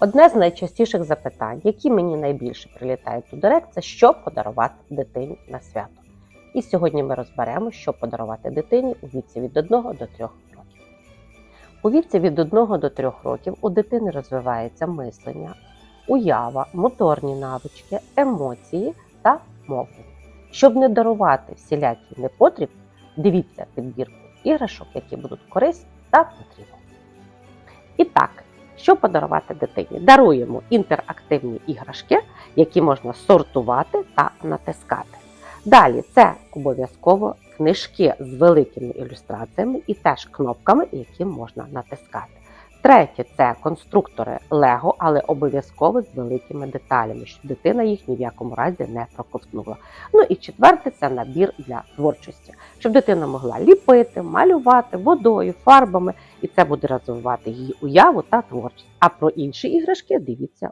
Одне з найчастіших запитань, які мені найбільше прилітають у директ, це що подарувати дитині на свято. І сьогодні ми розберемо, що подарувати дитині у віці від 1 до 3 років. У віці від 1 до 3 років у дитини розвивається мислення, уява, моторні навички, емоції та мовлення. Щоб не дарувати всілякий непотріб, дивіться підбірку іграшок, які будуть корисні та потрібні. І так, що подарувати дитині? Даруємо інтерактивні іграшки, які можна сортувати та натискати. Далі це обов'язково книжки з великими ілюстраціями і теж кнопками, які можна натискати. Третє це конструктори Лего, але обов'язково з великими деталями, щоб дитина їх ні в якому разі не проковтнула. Ну і четверте це набір для творчості, щоб дитина могла ліпити, малювати водою, фарбами, і це буде розвивати її уяву та творчість. А про інші іграшки дивіться